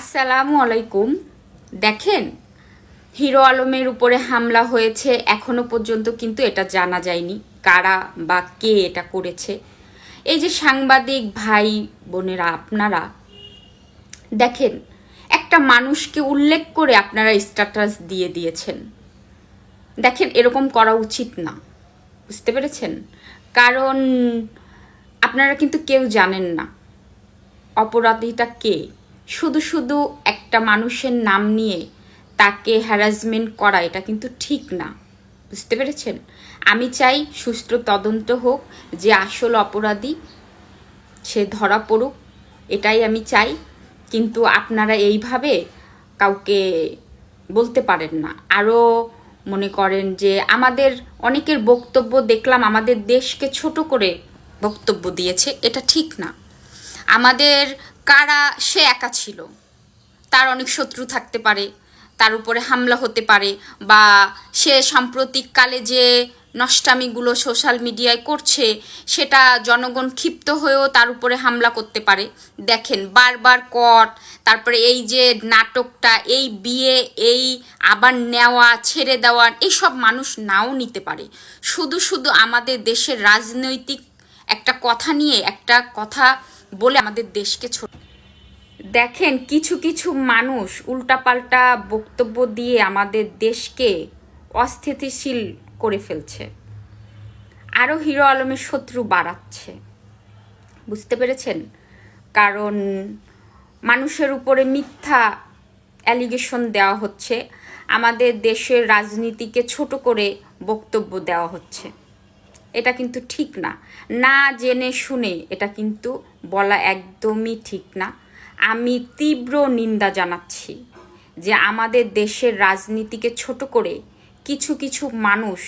আসসালামু আলাইকুম। দেখেন, হিরো আলমের উপরে হামলা হয়েছে, এখনও পর্যন্ত কিন্তু এটা জানা যায়নি কারা বা কে এটা করেছে। এই যে সাংবাদিক ভাই বোনেরা, আপনারা, দেখেন, একটা মানুষকে উল্লেখ করে আপনারা স্ট্যাটাস দিয়ে দিয়েছেন। দেখেন, এরকম করা উচিত না। বুঝতে পেরেছেন? কারণ আপনারা কিন্তু কেউ জানেন না। অপরাধীটা কে? শুধু শুধু একটা মানুষের নাম নিয়ে তাকে হ্যারাসমেন্ট করা, এটা কিন্তু ঠিক না। বুঝতে পেরেছেন? আমি চাই সুষ্ঠু তদন্ত হোক, যে আসল অপরাধী সে ধরা পড়ুক, এটাই আমি চাই। কিন্তু আপনারা এইভাবে কাউকে বলতে পারেন না। আরও মনে করেন যে আমাদের অনেকের বক্তব্য দেখলাম, আমাদের দেশকে ছোট করে বক্তব্য দিয়েছে, এটা ঠিক না। আমাদের কারা সে একা ছিল। তার অনেক শত্রু থাকতে পারে, তার উপরে হামলা হতে পারে বা সে সাম্প্রতিককালে যে নষ্টামিগুলো সোশ্যাল মিডিয়ায় করছে, সেটা জনগণ ক্ষিপ্ত হয়েও তার উপরে হামলা করতে পারে। দেখেন, বারবার কট, তারপরে এই যে নাটকটা, এই বিয়ে, এই আবার নেওয়া, ছেড়ে দেওয়া এইসব মানুষ নাও নিতে পারে। শুধু শুধু আমাদের দেশের রাজনৈতিক একটা কথা নিয়ে, একটা কথা বলে আমাদের দেশকে ছোট দেখেন, কিছু কিছু মানুষ উল্টাপাল্টা বক্তব্য দিয়ে আমাদের দেশকে অস্থিতিশীল করে ফেলছে। আরও হিরো আলমের শত্রু বাড়াচ্ছে। বুঝতে পেরেছেন? কারণ মানুষের উপরে মিথ্যা অ্যালিগেশন দেওয়া হচ্ছে। আমাদের দেশের রাজনীতিকে ছোট করে বক্তব্য দেওয়া হচ্ছে। এটা কিন্তু ঠিক না। না জেনে শুনে এটা কিন্তু বলা একদমই ঠিক না। আমি তীব্র নিন্দা জানাচ্ছি যে আমাদের দেশের রাজনীতিকে ছোট করে কিছু কিছু মানুষ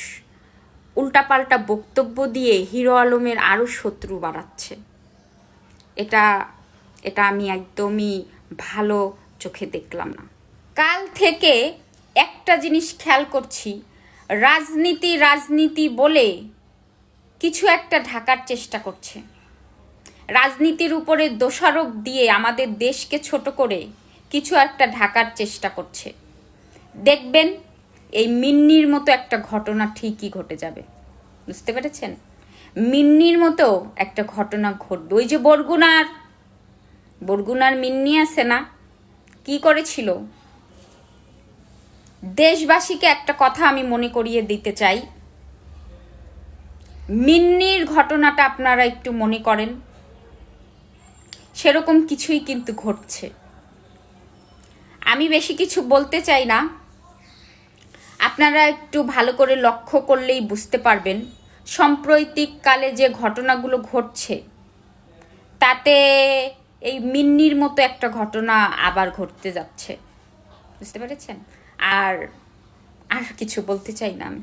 উল্টাপাল্টা বক্তব্য দিয়ে হিরো আলমের আরও শত্রু বাড়াচ্ছে। এটা এটা আমি একদমই ভালো চোখে দেখলাম না। কাল থেকে একটা জিনিস খেয়াল করছি। রাজনীতি রাজনীতি বলে কিছু একটা ঢাকার চেষ্টা করছে। রাজনীতির উপরে দোষারোপ দিয়ে আমাদের দেশকে ছোট করে কিছু একটা ঢাকার চেষ্টা করছে। দেখবেন, এই মিন্নির মতো একটা ঘটনা ঠিকই ঘটে যাবে। বুঝতে পেরেছেন? মিন্নির মতো একটা ঘটনা ঘটবে। ওই যে বরগুনার বরগুনার মিন্নি আছে না? কি করেছিল? দেশবাসীকে একটা কথা আমি মনে করিয়ে দিতে চাই। মিন্নির ঘটনাটা আপনারা একটু মনে করেন। সেরকম কিছুই কিন্তু ঘটছে। আমি বেশি কিছু বলতে চাই না। আপনারা একটু ভালো করে লক্ষ্য করলেই বুঝতে পারবেন সাম্প্রতিককালে যে ঘটনাগুলো ঘটছে, তাতে এই মিন্নির মতো একটা ঘটনা আবার ঘটতে যাচ্ছে। বুঝতে পেরেছেন? আর আর কিছু বলতে চাই না আমি।